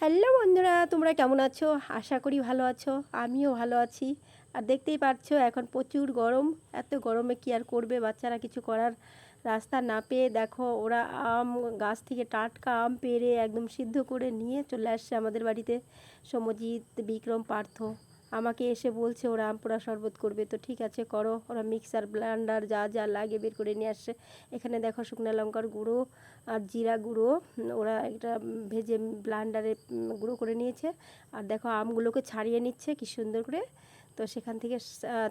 Hello বন্ধুরা, তোমরা কেমন আছো? আশা করি ভালো আছো, আমিও ভালো আছি। আর দেখতেই পাচ্ছ এখন প্রচুর গরম। এত গরমে কি আর করবে? বাচ্চারা কিছু করার রাস্তা না পেয়ে দেখো, ওরা আম গাছ থেকে টাটকা আম পেরে একদম সিদ্ধ করে নিয়ে চলে আসছে আমাদের বাড়িতে। সমজিৎ, বিক্রম, পার্থ। আমাকে এসে বলছে, ওরা আমপোড়া শরবত করবে। তো ঠিক আছে, করো। ওরা মিক্সার, ব্লান্ডার, যা যা লাগে বের করে নিয়ে আসছে। এখানে দেখো শুকনো লঙ্কার গুঁড়ো আর জিরা গুঁড়ো। ওরা একটা ভেজে ব্লান্ডারে গুঁড়ো করে নিয়েছে। আর দেখো আমগুলোকে ছাড়িয়ে নিচ্ছে, কি সুন্দর করে। তো সেখান থেকে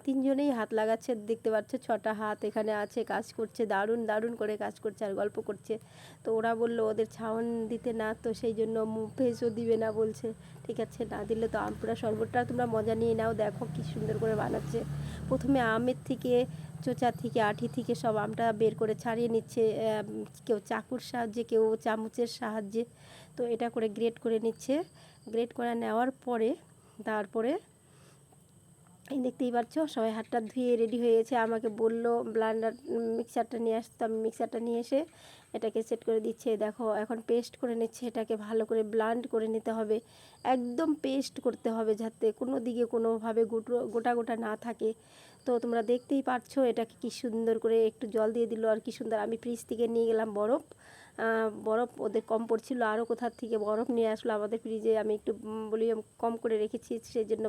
তিনজনেই হাত লাগাচ্ছে, দেখতে পাচ্ছ ছটা হাত এখানে আছে, কাজ করছে, দারুণ দারুণ করে কাজ করছে আর গল্প করছে। তো ওরা বলল, ওদের ছাউন দিতে না, তো সেই জন্য ফেসও দিবে না, বলছে। ঠিক আছে, না দিলে তো আমপুরা শরবতটা তোমরা মজা নিয়ে নাও, দেখো কি সুন্দর করে বানাচ্ছে। প্রথমে আমের থেকে চোচা থেকে, আঠি থেকে সব আমটা বের করে ছাড়িয়ে নিচ্ছে কেউ চাকুর সাহায্যে, কেউ চামচের সাহায্যে। তো এটা করে গ্রেট করে নিচ্ছে। গ্রেট করে নেওয়ার পরে, তারপরে এই দেখতেই পাচ্ছ, সবাই হাতটা ধুয়ে রেডি হয়ে গেছে। আমাকে বলল ব্লান্ডার মিক্সারটা নিয়ে আসতাম মিক্সারটা নিয়ে এসে এটাকে সেট করে দিচ্ছে। দেখো, এখন পেস্ট করে নিচ্ছে এটাকে, ভালো করে ব্লান্ড করে নিতে হবে। একদম পেস্ট করতে হবে যাতে কোনো দিকে কোনোভাবে গোটো, গোটা গোটা না থাকে। তো তোমরা দেখতেই পাচ্ছো এটাকে কি সুন্দর করে একটু জল দিয়ে দিল আর কি সুন্দর। আমি ফ্রিজ থেকে নিয়ে গেলাম বরফ। বরফ ওদের কম পড়ছিল আরও কোথার থেকে বরফ নিয়ে আসলো আমাদের ফ্রিজে আমি একটু ভলিউম কম করে রেখেছি সেই জন্য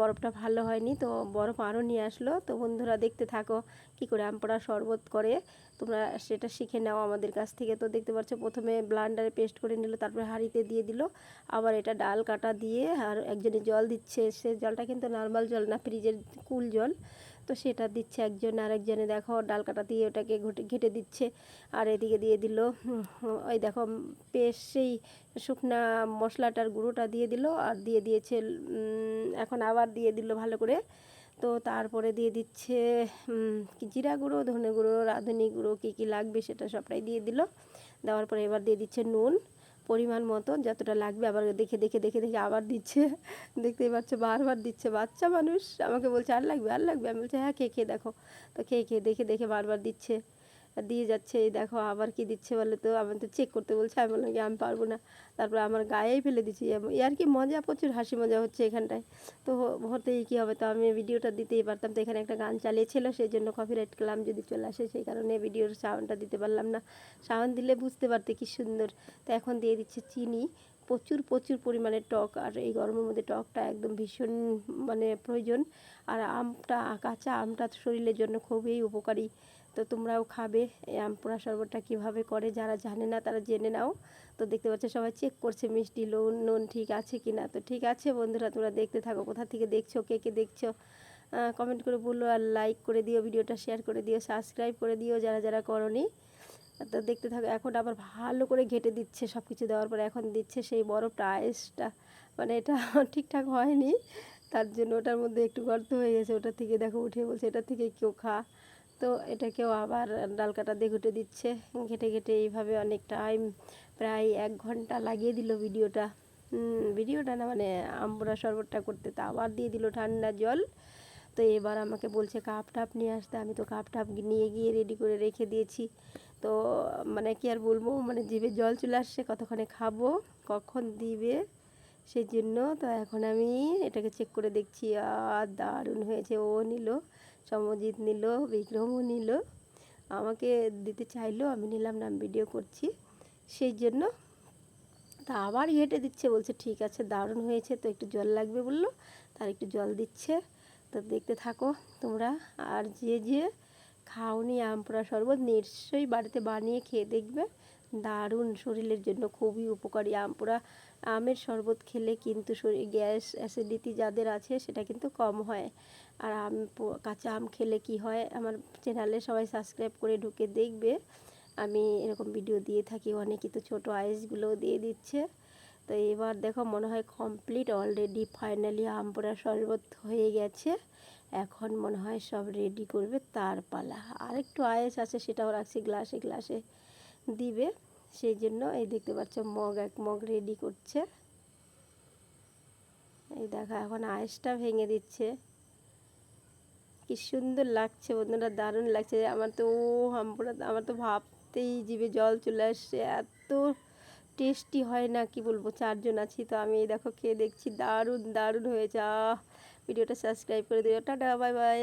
বরফটা ভালো হয়নি। তো বরফ আরও নিয়ে আসলো। তো বন্ধুরা দেখতে থাকো কি করে আমপড়া শরবত করে। তোমরা সেটা শিখে নাও আমাদের কাছ থেকে তো দেখতে পাচ্ছ প্রথমে ব্লান্ডারে পেস্ট করে নিল, তারপরে হাঁড়িতে দিয়ে দিল। আবার এটা ডাল কাটা দিয়ে আর একজনে জল দিচ্ছে, সে জলটা কিন্তু নর্মাল জল না ফ্রিজের কুল জল। তো সেটা দিচ্ছে একজন আর একজনে দেখো, ডাল কাটা দিয়ে ওটাকে ঘটে, ঘেটে দিচ্ছে। আর এদিকে দিয়ে দিল ওই দেখো পেস্ট সেই শুকনা মশলাটার গুঁড়োটা দিয়ে দিল। আর দিয়ে দিয়েছে এখন আবার দিয়ে দিল ভালো করে। তো তারপরে দিয়ে দিচ্ছে জিরা গুঁড়ো, ধনে গুঁড়ো, রাঁধুনি গুঁড়ো, কী কী লাগবে সেটা সবটাই দিয়ে দিল। দেওয়ার পরে এবার দিয়ে দিচ্ছে নুন, পরিমাণ মতো, যতটা লাগবে আবার দেখে দেখে দেখে দেখে আবার দিচ্ছে। দেখতেই পাচ্ছ, বারবার দিচ্ছে, বাচ্চা মানুষ। আমাকে বলছে, আর লাগবে আর লাগবে? আমি বলছি হ্যাঁ খেয়ে খেয়ে দেখো। তো খেয়ে খেয়ে দেখে দেখে বারবার দিচ্ছে। দিয়ে যাচ্ছে, এই দেখো আবার কি দিচ্ছে বলে তো? আমি তো চেক করতে বলছে, আমি বললাম কি আমি পারব না। তারপরে আমার গায়েই ফেলে দিচ্ছি আর কি মজা, প্রচুর হাসি মজা হচ্ছে এখানটায়। তো হতেই কী হবে? তো আমি ভিডিওটা দিতেই পারতাম। তো এখানে একটা গান চালিয়েছিল, সেই জন্য কপিরাইট ক্লাম যদি চলে আসে, সেই কারণে ভিডিওর সাউন্ডটা দিতে পারলাম না। সাউন্ড দিলে বুঝতে পারতে কি সুন্দর। তো এখন দিয়ে দিচ্ছে চিনি। প্রচুর প্রচুর পরিমাণে টক আর এই গরমের মধ্যে টকটা একদম ভীষণ মানে প্রয়োজন। আর আমটা, কাঁচা আমটা শরীরের জন্য খুবই উপকারী। তো তোমরাও খাবে এই আম পোড়া শরবতটা কীভাবে করে যারা জানে না তারা জেনে নাও। তো দেখতে পাচ্ছ সবাই চেক করছে মিষ্টি, নুন নুন ঠিক আছে কি না তো ঠিক আছে বন্ধুরা, তোমরা দেখতে থাকো কোথা থেকে দেখছ, কে কে দেখছ। কমেন্ট করে বলল আর লাইক করে দিও ভিডিওটা শেয়ার করে দিও সাবস্ক্রাইব করে দিও যারা যারা করনি। তো দেখতে থাকো, এখন আবার ভালো করে ঘেটে দিচ্ছে সব কিছু দেওয়ার পরে এখন দিচ্ছে সেই বরফটা আয়েসটা মানে এটা ঠিকঠাক হয়নি, তার জন্য ওটার মধ্যে একটু গর্ত হয়ে গেছে, ওটা থেকে দেখো উঠে বলছে, এটা থেকে কেউ খা। তো এটাকেও আবার ডাল কাটা দিয়ে ঘুটে দিচ্ছে। ঘেটে ঘেটে এইভাবে অনেক টাইম প্রায় এক ঘণ্টা লাগিয়ে দিল ভিডিওটা। ভিডিওটা না মানে আমরা শরবতটা করতে তো আবার দিয়ে দিল ঠান্ডা জল। তো এবার আমাকে বলছে কাপ টাপ নিয়ে আসতে। আমি তো কাপ টাপ নিয়ে গিয়ে রেডি করে রেখে দিয়েছি। তো মানে কি আর বলব মানে জিভে জল চলে আসছে কতক্ষণে খাব, কখন দিবে সেই জন্য তো এখন আমি এটাকে চেক করে দেখছি আর দারুণ হয়েছে। ও নিল, সমজিৎ নিল, বিক্রমও নিল। আমাকে দিতে চাইলো, আমি নিলাম না ভিডিও করছি। সেই জন্য তা আবার ঘেটে দিচ্ছে, বলছে, ঠিক আছে, দারুণ হয়েছে, তো একটু জল লাগবে, বলল। তার একটু জল দিচ্ছে। তো দেখতে থাকো তোমরা, আর যে যে খাওনি আমপোড়া শরবত, নিশ্চয়ই বাড়িতে বানিয়ে খেয়ে দেখবে। দারুণ, শরীরের জন্য খুবই উপকারী আমপোড়া আমের শরবত খেলে কিন্তু শরীর, গ্যাস, অ্যাসিডিটি যাদের আছে সেটা কিন্তু কম হয়। আর আম কাঁচা আম খেলে কি হয়? আমার চ্যানেলে সবাই সাবস্ক্রাইব করে ঢুকে দেখবে। আমি এরকম ভিডিও দিয়ে থাকি অনেকেই তো ছোটো আইসগুলোও দিয়ে দিচ্ছে। তো এবার দেখো, মনে হয় কমপ্লিট অলরেডি ফাইনালি আমপোড়া শরবত হয়ে গেছে। এখন মনে হয় সব রেডি করবে, তার পালা। আরেকটু আয়েস আছে, সেটাও রাখছি গ্লাসে গ্লাসে দিবে। সেই জন্য এই দেখতে পাচ্ছ মগ, এক মগ রেডি করছে। এই দেখো, এখন আয়েসটা ভেঙে দিচ্ছে। কি সুন্দর লাগছে বন্ধুরা, দারুণ লাগছে। আমার তো, ও আমপুরা আমার তো ভাবতেই জিভে জল চলে আসছে। এত টেস্টি হয় না, কি বলব, চারজন আছি তো, আমি দেখো খেয়ে দেখছি, দারুণ দারুণ হয়েছে। আহ ভিডিওটা সাবস্ক্রাইব করে দিও। Tata bye bye.